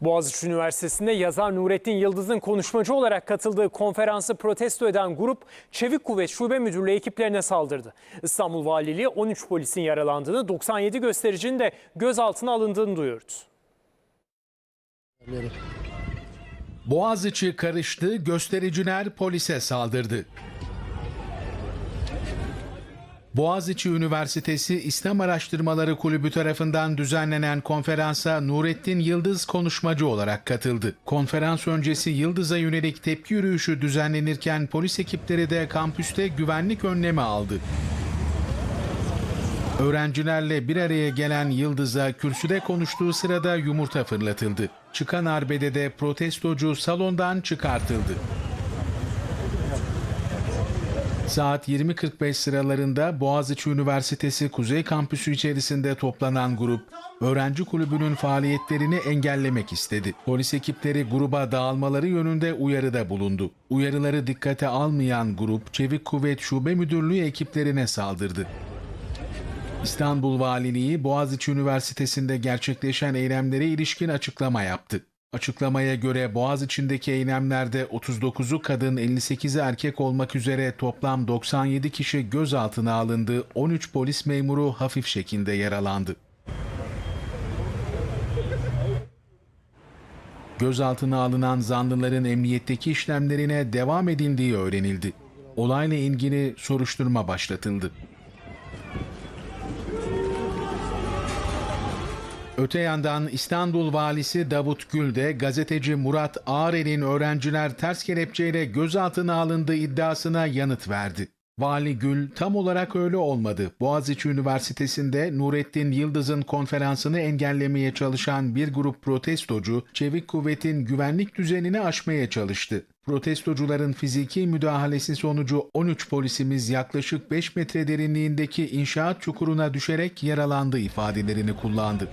Boğaziçi Üniversitesi'nde yazar Nurettin Yıldız'ın konuşmacı olarak katıldığı konferansı protesto eden grup Çevik Kuvvet Şube Müdürlüğü ekiplerine saldırdı. İstanbul Valiliği 13 polisin yaralandığını, 97 göstericinin de gözaltına alındığını duyurdu. Boğaziçi karıştı, göstericiler polise saldırdı. Boğaziçi Üniversitesi İslam Araştırmaları Kulübü tarafından düzenlenen konferansa Nurettin Yıldız konuşmacı olarak katıldı. Konferans öncesi Yıldız'a yönelik tepki yürüyüşü düzenlenirken polis ekipleri de kampüste güvenlik önlemi aldı. Öğrencilerle bir araya gelen Yıldız'a kürsüde konuştuğu sırada yumurta fırlatıldı. Çıkan arbedede protestocu salondan çıkartıldı. Saat 20.45 sıralarında Boğaziçi Üniversitesi Kuzey Kampüsü içerisinde toplanan grup, öğrenci kulübünün faaliyetlerini engellemek istedi. Polis ekipleri gruba dağılmaları yönünde uyarıda bulundu. Uyarıları dikkate almayan grup, Çevik Kuvvet Şube Müdürlüğü ekiplerine saldırdı. İstanbul Valiliği Boğaziçi Üniversitesi'nde gerçekleşen eylemlere ilişkin açıklama yaptı. Açıklamaya göre Boğaziçi'ndeki eylemlerde 39'u kadın 58'i erkek olmak üzere toplam 97 kişi gözaltına alındı, 13 polis memuru hafif şekilde yaralandı. Gözaltına alınan zanlıların emniyetteki işlemlerine devam edildiği öğrenildi. Olayla ilgili soruşturma başlatıldı. Öte yandan İstanbul Valisi Davut Gül de gazeteci Murat Ağrel'in öğrenciler ters kelepçeyle gözaltına alındığı iddiasına yanıt verdi. Vali Gül tam olarak öyle olmadı. Boğaziçi Üniversitesi'nde Nurettin Yıldız'ın konferansını engellemeye çalışan bir grup protestocu Çevik Kuvvet'in güvenlik düzenini aşmaya çalıştı. Protestocuların fiziki müdahalesi sonucu 13 polisimiz yaklaşık 5 metre derinliğindeki inşaat çukuruna düşerek yaralandı ifadelerini kullandı.